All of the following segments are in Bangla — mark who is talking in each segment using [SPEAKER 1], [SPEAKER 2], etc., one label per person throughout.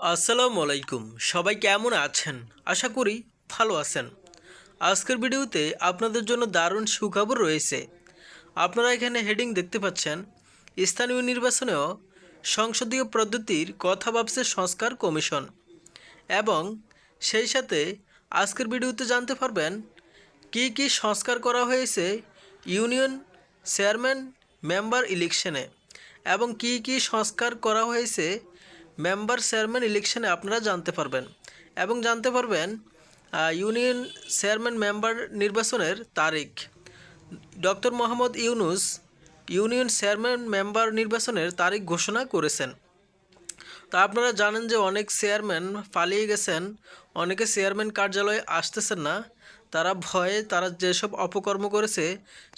[SPEAKER 1] আসসালামু আলাইকুম। সবাই কেমন আছেন? আশা করি ভালো আছেন। আজকের ভিডিওতে আপনাদের জন্য দারুণ সুখবর রয়েছে। আপনারা এখানে হেডিং দেখতে পাচ্ছেন, স্থানীয় নির্বাচনেও সংসদীয় পদ্ধতির কথা ভাবছে সংস্কার কমিশন। এবং সেই সাথে আজকের ভিডিওতে জানতে পারবেন, কি কি সংস্কার করা হয়েছে ইউনিয়ন চেয়ারম্যান মেম্বার ইলেকশনে এবং কি কি সংস্কার করা হয়েছে মেম্বার চেয়ারম্যান ইলেকশনে আপনারা জানতে পারবেন। এবং জানতে পারবেন ইউনিয়ন চেয়ারম্যান মেম্বার নির্বাচনের তারিখ। Doctor Muhammad Yunus union chairman member নির্বাচনের তারিখ ঘোষণা করেছেন। তা আপনারা জানেন যে অনেক চেয়ারম্যান পালিয়ে গেছেন, অনেকে চেয়ারম্যান কার্যালয়ে আসতেছেন না। তারা ভয়ে তারা যেসব অপকর্ম করেছে,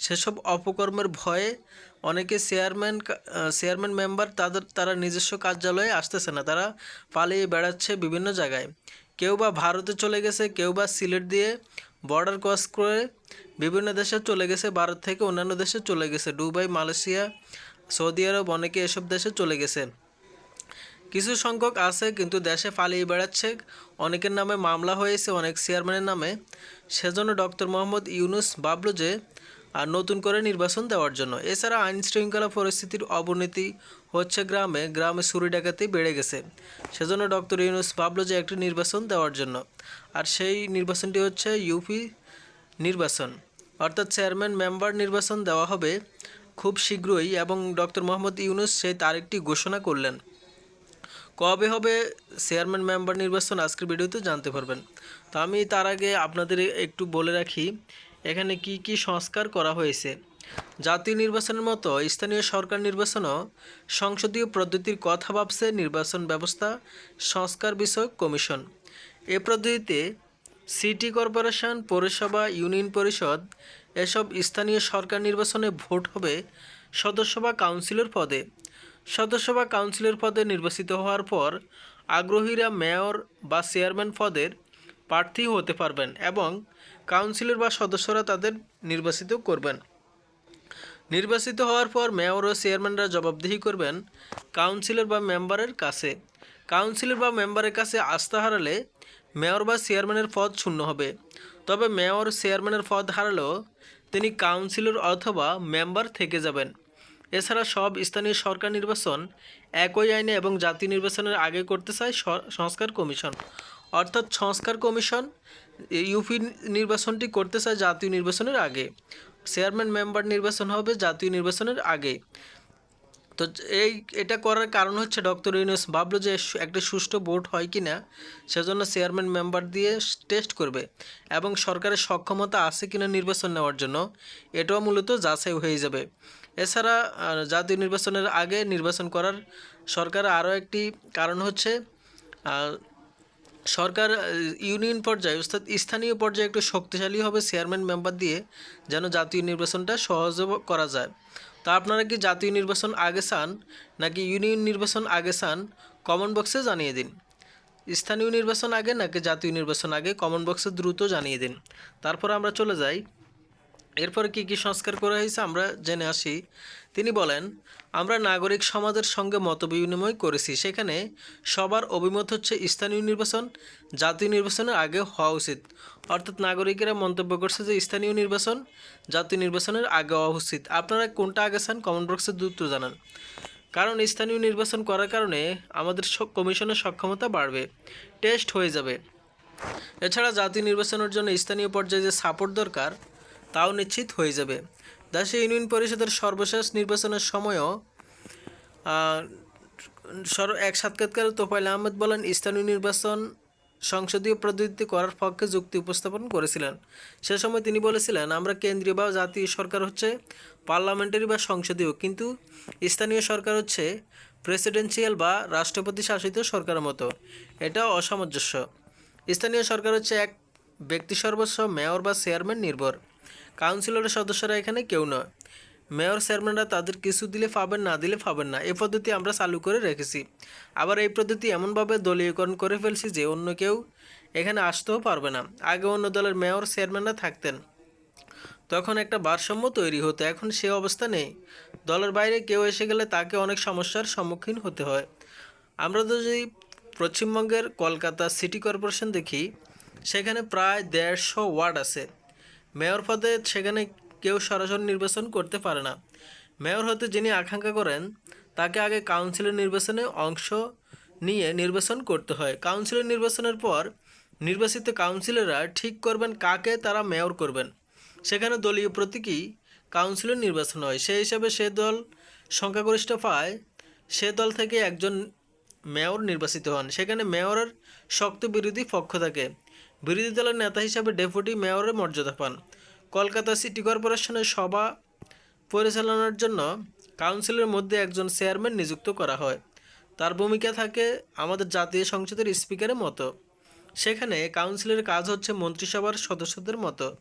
[SPEAKER 1] সেসব অপকর্মের ভয়ে অনেকে চেয়ারম্যান চেয়ারম্যান মেম্বার তাদের, তারা নিজস্ব কার্যালয়ে আসতেছে না, তারা পালিয়ে বেড়াচ্ছে বিভিন্ন জায়গায়। কেউ বা ভারতে চলে গেছে, কেউ বা সিলেট দিয়ে বর্ডার ক্রস করে বিভিন্ন দেশে চলে গেছে, ভারত থেকে অন্যান্য দেশে চলে গেছে, দুবাই, মালয়েশিয়া, সৌদি আরব, অনেকে এসব দেশে চলে গেছে। কিছু সংখ্যক আছে, কিন্তু দেশে পালিয়ে বেড়াচ্ছে। অনেকের নামে মামলা হয়েছে, অনেক চেয়ারম্যানের নামে। সেজন্য ডক্টর মোহাম্মদ ইউনুস ভাবলো যে আর নতুন করে নির্বাচন দেওয়ার জন্য। এছাড়া আইন শৃঙ্খলা পরিস্থিতির অবনতি হচ্ছে গ্রামে। গ্রামে চুরি ডাকাতি বেড়ে গেছে। সেজন্য ডক্টর ইউনুস ভাবলো যে একটি নির্বাচন দেওয়ার জন্য। আর সেই নির্বাচনটি হচ্ছে ইউপি নির্বাচন। অর্থাৎ চেয়ারম্যান মেম্বার নির্বাচন দেওয়া হবে খুব শীঘ্রই এবং ডক্টর মোহাম্মদ ইউনুস সেই তারিখটি ঘোষণা করলেন। কবে হবে চেয়ারম্যান মেম্বার নির্বাচন আজকের ভিডিওতে জানতে পারবেন। তো আমি তার আগে আপনাদের একটু বলে রাখি এখানে কি কি সংস্কার করা হয়েছে? জাতীয় নির্বাচনের মতো স্থানীয় সরকার নির্বাচনও সংসদীয় পদ্ধতির কথা ভাবছে নির্বাচন ব্যবস্থা সংস্কার বিষয়ক কমিশন। এ পদ্ধতিতে সিটি কর্পোরেশন, পৌরসভা, ইউনিয়ন পরিষদ এসব স্থানীয় সরকার নির্বাচনে ভোট হবে সদস্য বা কাউন্সিলর পদে। সদস্য বা কাউন্সিলর পদে নির্বাচিত হওয়ার পর আগ্রহীরা মেয়র বা চেয়ারম্যান পদের প্রার্থী হতে পারবেন এবং কাউন্সিলর বা সদস্যরা তাদের নির্বাচিত করবেন। নির্বাচিত হওয়ার পর মেয়র ও চেয়ারম্যানরা জবাবদিহি করবেন কাউন্সিলর বা মেম্বারের কাছে। কাউন্সিলর বা মেম্বারের কাছে আস্থা হারালে মেয়র বা চেয়ারম্যানের পদ শূন্য হবে। তবে মেয়র, চেয়ারম্যানের পদ হারালেও তিনি কাউন্সিলর অথবা মেম্বার থেকে যাবেন। এছাড়া সব স্থানীয় সরকার নির্বাচন একই আইনে এবং জাতীয় নির্বাচনের আগে করতে চায় সংস্কার কমিশন। অর্থাৎ সংস্কার কমিশন ইউপি নির্বাচনটি করতে চায় জাতীয় নির্বাচনের আগে। চেয়ারম্যান মেম্বার নির্বাচন হবে জাতীয় নির্বাচনের আগে। তো এই, এটা করার কারণ হচ্ছে ডক্টর ইউনুস ভাবলো যে একটা সুষ্ঠু ভোট হয় কি না, সেজন্য চেয়ারম্যান মেম্বার দিয়ে টেস্ট করবে এবং সরকারের সক্ষমতা আছে কি না নির্বাচন নেওয়ার জন্য, এটাও মূলত যাচাই হয়ে যাবে। এছাড়া জাতীয় নির্বাচনের আগে নির্বাচন করার সরকার আরও একটি কারণ হচ্ছে সরকার ইউনিয়ন পর্যায়ে, অর্থাৎ স্থানীয় পর্যায়ে একটু শক্তিশালী হবে চেয়ারম্যান মেম্বার দিয়ে যেন জাতীয় নির্বাচনটা সহজে করা যায়। তা আপনারা কি জাতীয় নির্বাচন আগে চান, নাকি ইউনিয়ন নির্বাচন আগে চান? কমন বক্সে জানিয়ে দিন। স্থানীয় নির্বাচন আগে, নাকি জাতীয় নির্বাচন আগে? কমন বক্সে দ্রুত জানিয়ে দিন। তারপর আমরা চলে যাই। এরপরে কি কি সংস্কার করা হয়েছে আমরা জেনে আসি। তিনি বলেন, আমরা নাগরিক সমাজের সঙ্গে মতবিনিময় করেছি। সেখানে সবার অভিমত হচ্ছে স্থানীয় নির্বাচন, জাতীয় নির্বাচনের আগে হওয়া উচিত। অর্থাৎ নাগরিকেরা মন্তব্য করছে যে স্থানীয় নির্বাচন, জাতীয় নির্বাচনের আগে হওয়া উচিত। আপনারা কোনটা আগে চান কমেন্ট বক্সে দ্রুত জানান। কারণ স্থানীয় নির্বাচন করার কারণে আমাদের কমিশনের সক্ষমতা বাড়বে, টেস্ট হয়ে যাবে। এছাড়া জাতীয় নির্বাচনের জন্য স্থানীয় পর্যায়ে যে সাপোর্ট দরকার তাও নিশ্চিত হয়ে যাবে। দেশে ইউনিয়ন পরিষদের সর্বশেষ নির্বাচনের সময়ও সর, এক সাক্ষাৎকারে তোফাইল আহমেদ বলেন, স্থানীয় নির্বাচন সংসদীয় পদ্ধতিতে করার পক্ষে যুক্তি উপস্থাপন করেছিলেন। সে সময় তিনি বলেছিলেন, আমরা কেন্দ্রীয় বা জাতীয় সরকার হচ্ছে পার্লামেন্টারি বা সংসদীয়, কিন্তু স্থানীয় সরকার হচ্ছে প্রেসিডেন্সিয়াল বা রাষ্ট্রপতি শাসিত সরকারের মতো। এটা অসামঞ্জস্য। স্থানীয় সরকার হচ্ছে এক ব্যক্তি সর্বস্ব, মেয়র বা চেয়ারম্যান নির্ভর। কাউন্সিলরের সদস্যরা এখানে কেউ নয়। মেয়র চেয়ারম্যানরা তাদের কিছু দিলে পাবেন, না দিলে পাবেন না। এই পদ্ধতি আমরা চালু করে রেখেছি। আবার এই পদ্ধতি এমনভাবে দলীয়করণ করে ফেলছি যে অন্য কেউ এখানে আসতেও পারবে না। আগে অন্য দলের মেয়র চেয়ারম্যানরা থাকতেন। তখন একটা ভারসাম্য তৈরি হতো। এখন সে অবস্থা নেই। দলের বাইরে কেউ এসে গেলে তাকে অনেক সমস্যার সম্মুখীন হতে হয়। আমরা যদি পশ্চিমবঙ্গের কলকাতা সিটি কর্পোরেশন দেখি, সেখানে প্রায় দেড়শো ওয়ার্ড আছে। মেয়র পদে সেখানে কেউ সরাসরি নির্বাচন করতে পারে না। মেয়র হতে যিনি আকাঙ্ক্ষা করেন, তাকে আগে কাউন্সিলের নির্বাচনে অংশ নিয়ে নির্বাচন করতে হয়। কাউন্সিলের নির্বাচনের পর নির্বাচিত কাউন্সিলররা ঠিক করবেন কাকে তারা মেয়র করবেন। সেখানে দলীয় প্রতীকী কাউন্সিলের নির্বাচন হয়। সেই হিসাবে সে দল সংখ্যাগরিষ্ঠ পায়, সে দল থেকে একজন মেয়র নির্বাচিত হন। সেখানে মেয়রের শক্ত বিরোধী পক্ষ থাকে। বিরোধী দলের নেতা হিসাবে ডেপুটি মেয়রের মর্যাদা পান। কলকাতা সিটি কর্পোরেশনের সভা পরিচালনার জন্য কাউন্সিলের মধ্যে একজন চেয়ারম্যান নিযুক্ত করা হয়। তার ভূমিকা থাকে আমাদের জাতীয় সংসদের স্পিকারের মতো। সেখানে কাউন্সিলের কাজ হচ্ছে মন্ত্রিসভার সদস্যদের মতো।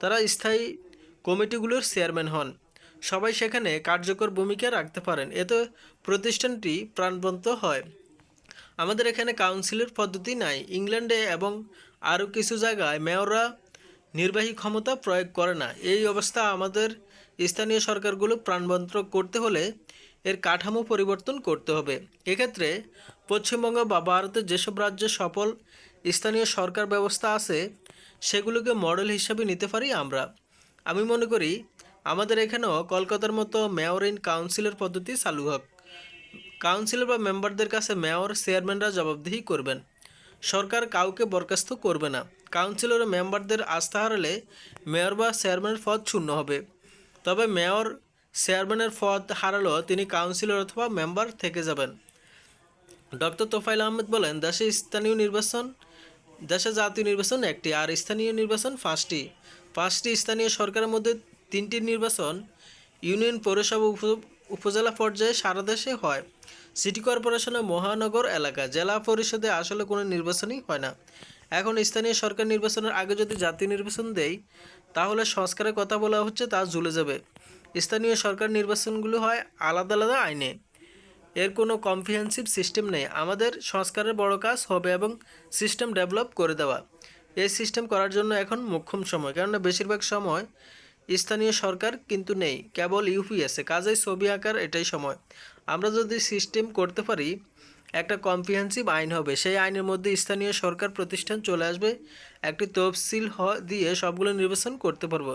[SPEAKER 1] তারা স্থায়ী কমিটিগুলোর চেয়ারম্যান হন। সবাই সেখানে কার্যকর ভূমিকা রাখতে পারেন। এতে প্রতিষ্ঠানটি প্রাণবন্ত হয়। আমাদের এখানে কাউন্সিলের পদ্ধতি নাই। ইংল্যান্ডে এবং আরও কিছু জায়গায় মেয়ররা নির্বাহী ক্ষমতা প্রয়োগ করে না। এই অবস্থা আমাদের স্থানীয় সরকারগুলো প্রাণবন্ত করতে হলে এর কাঠামো পরিবর্তন করতে হবে। এক্ষেত্রে পশ্চিমবঙ্গ বা ভারতের যেসব রাজ্যে সফল স্থানীয় সরকার ব্যবস্থা আছে, সেগুলোকে মডেল হিসাবে নিতে পারি আমরা। আমি মনে করি আমাদের এখানেও কলকাতার মতো মেয়র ইন কাউন্সিলের পদ্ধতি চালু হোক। কাউন্সিলর বা মেম্বারদের কাছে মেয়র, চেয়ারম্যানরা জবাবদিহি করবেন। সরকার কাউকে বরখাস্ত করবে না। কাউন্সিলর ও মেম্বারদের আস্থা হারালে মেয়র বা চেয়ারম্যানের পদ শূন্য হবে। তবে মেয়র, চেয়ারম্যানের পদ হারালেও তিনি কাউন্সিলর অথবা মেম্বার থেকে যাবেন। ডক্টর তোফাইল আহমেদ বলেন, দেশে স্থানীয় নির্বাচন, দেশে জাতীয় নির্বাচন একটি, আর স্থানীয় নির্বাচন পাঁচটি। পাঁচটি স্থানীয় সরকারের মধ্যে তিনটি নির্বাচন ইউনিয়ন পৌরসভা উপজেলা পর্যায়ে সারা দেশে হয়। সিটি কর্পোরেশনে মহানগর এলাকা, জেলা পরিষদে আসলে কোনো নির্বাচনই হয় না। এখন স্থানীয় সরকার নির্বাচনের আগে যদি জাতীয় নির্বাচন দেয়, তাহলে সংস্কারের কথা বলা হচ্ছে তা ঝুলে যাবে। স্থানীয় সরকার নির্বাচনগুলো হয় আলাদা আলাদা আইনে। এর কোনো কম্প্রিহেন্সিভ সিস্টেম নেই। আমাদের সংস্কারের বড় কাজ হবে এবং সিস্টেম ডেভেলপ করে দেওয়া। এই সিস্টেম করার জন্য এখন মোক্ষম সময়, কেননা বেশিরভাগ সময় স্থানীয় সরকার কিন্তু নেই, কেবল ইউপি আছে। কাজেই ছবি আঁকার এটাই সময়। আমরা যদি সিস্টেম করতে পারি, একটা কম্প্রিহেন্সিভ আইন হবে। সেই আইনের মধ্যে স্থানীয় সরকার প্রতিষ্ঠান চলে আসবে, একটি তফসিল দিয়ে সবগুলো নির্বাচন করতে পারব।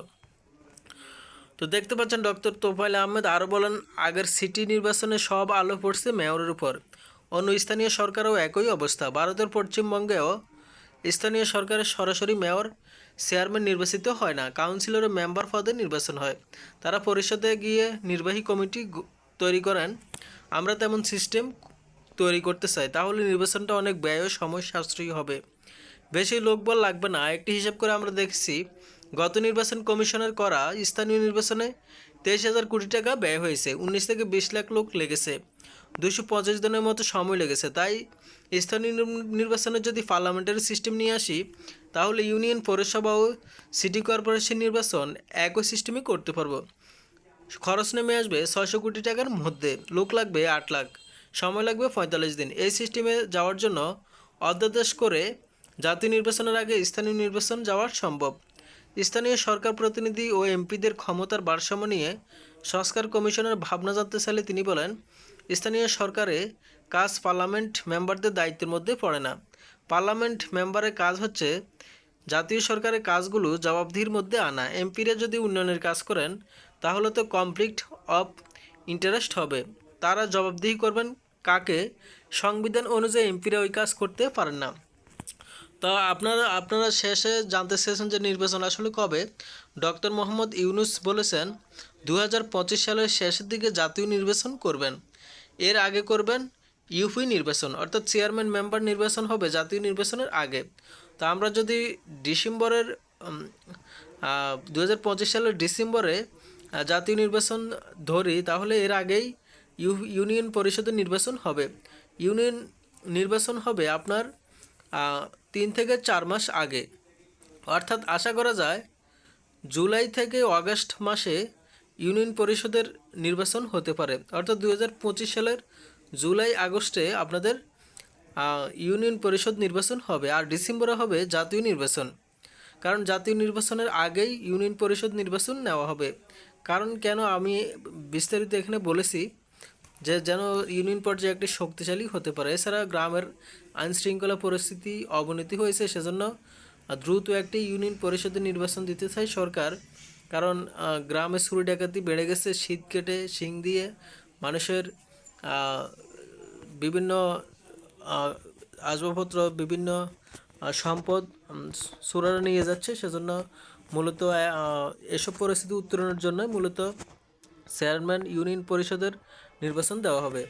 [SPEAKER 1] তো দেখতে পাচ্ছেন ডক্টর তোফাইল আহমেদ আরও বলেন, আগের সিটি নির্বাচনে সব আলো পড়ছে মেয়রের উপর। অন্য স্থানীয় সরকারও একই অবস্থা। ভারতের পশ্চিমবঙ্গেও স্থানীয় সরকারের সরাসরি মেয়র চেয়ারম্যান নির্বাচিত হয় না, কাউন্সিলর ও মেম্বার পদে নির্বাচন হয়। তারা পরিষদে গিয়ে নির্বাহী কমিটি তৈরি করেন। আমরা তেমন সিস্টেম তৈরি করতে চাই, তাহলে নির্বাচনটা অনেক ব্যয় ও সময় সাশ্রয়ী হবে। বেশি লোকবল লাগবে না। একটি হিসাব করে আমরা দেখছি, গত নির্বাচন কমিশনের করা স্থানীয় নির্বাচনে তেইশ হাজার কোটি টাকা ব্যয় হয়েছে। উনিশ থেকে বিশ লাখ লোক লেগেছে। দুশো পঁচিশ দিনের মতো সময় লেগেছে। তাই স্থানীয় নির- নির্বাচনে যদি পার্লামেন্টারি সিস্টেম নিয়ে আসি, তাহলে ইউনিয়ন, পৌরসভা ও সিটি কর্পোরেশন নির্বাচন একই সিস্টেমে করতে পারব। খরচ নেমে আসবে ছয়শো কোটি টাকার মধ্যে। লোক লাগবে আট লাখ, সময় লাগবে পঁয়তাল্লিশ দিন। এই সিস্টেমে যাওয়ার জন্য অধ্যাদেশ করে জাতীয় নির্বাচনের আগে স্থানীয় নির্বাচন যাওয়া সম্ভব। স্থানীয় সরকার প্রতিনিধি ও এমপিদের ক্ষমতার ভারসাম্য নিয়ে সংস্কার কমিশনের ভাবনা জানতে চাইলে তিনি বলেন, স্থানীয় সরকারে কাজ পার্লামেন্ট মেম্বারদের দায়িত্বের মধ্যে পড়ে না। পার্লামেন্ট মেম্বারের কাজ হচ্ছে জাতীয় সরকারের কাজগুলো জবাবদিহির মধ্যে আনা। এমপিরা যদি উন্নয়নের কাজ করেন, তাহলে তো কনফ্লিক্ট অফ ইন্টারেস্ট হবে। তারা জবাবদিহি করবেন কাকে? সংবিধান অনুযায়ী এমপিরা ওই কাজ করতে পারেন না। তো আপনারা আপনারা শেষে জানতে চেয়েছেন যে নির্বাচন আসলে কবে। ডক্টর মোহাম্মদ ইউনুস বলেছেন দু হাজার পঁচিশ সালের শেষের দিকে জাতীয় নির্বাচন করবেন। এর আগে করবেন ইউপি নির্বাচন, অর্থাৎ চেয়ারম্যান মেম্বার নির্বাচন হবে জাতীয় নির্বাচনের আগে। তো আমরা যদি ডিসেম্বরের দু হাজার পঁচিশ সালের ডিসেম্বরে জাতীয় নির্বাচন ধরি, তাহলে এর আগেই ইউ, ইউনিয়ন পরিষদের নির্বাচন হবে। ইউনিয়ন নির্বাচন হবে আপনার তিন থেকে চার মাস আগে। অর্থাৎ আশা করা যায়, জুলাই থেকে আগস্ট মাসে ইউনিয়ন পরিষদের নির্বাচন হতে পারে। অর্থাৎ দু হাজার পঁচিশ সালের জুলাই, আগস্টে আপনাদের ইউনিয়ন পরিষদ নির্বাচন হবে আর ডিসেম্বরে হবে জাতীয় নির্বাচন। কারণ জাতীয় নির্বাচনের আগেই ইউনিয়ন পরিষদ নির্বাচন নেওয়া হবে। কারণ কেন আমি বিস্তারিত এখানে বলেছি যে যেন ইউনিয়ন পর্যায়ে একটি শক্তিশালী হতে পারে। এছাড়া গ্রামের আইন শৃঙ্খলা পরিস্থিতি অবনতি হয়েছে, সেজন্য দ্রুত একটি ইউনিয়ন পরিষদের নির্বাচন দিতে চায় সরকার। কারণ গ্রামে চুরি ডাকাতি বেড়ে গেছে, শীত কেটে, শিং দিয়ে মানুষের বিভিন্ন আসবাবপত্র, বিভিন্ন সম্পদ চোরারা নিয়ে যাচ্ছে। সেজন্য মূলত এসব পরিস্থিতি উত্তরণের জন্য মূলত চেয়ারম্যান ইউনিয়ন পরিষদের নির্বাচন দেওয়া হবে।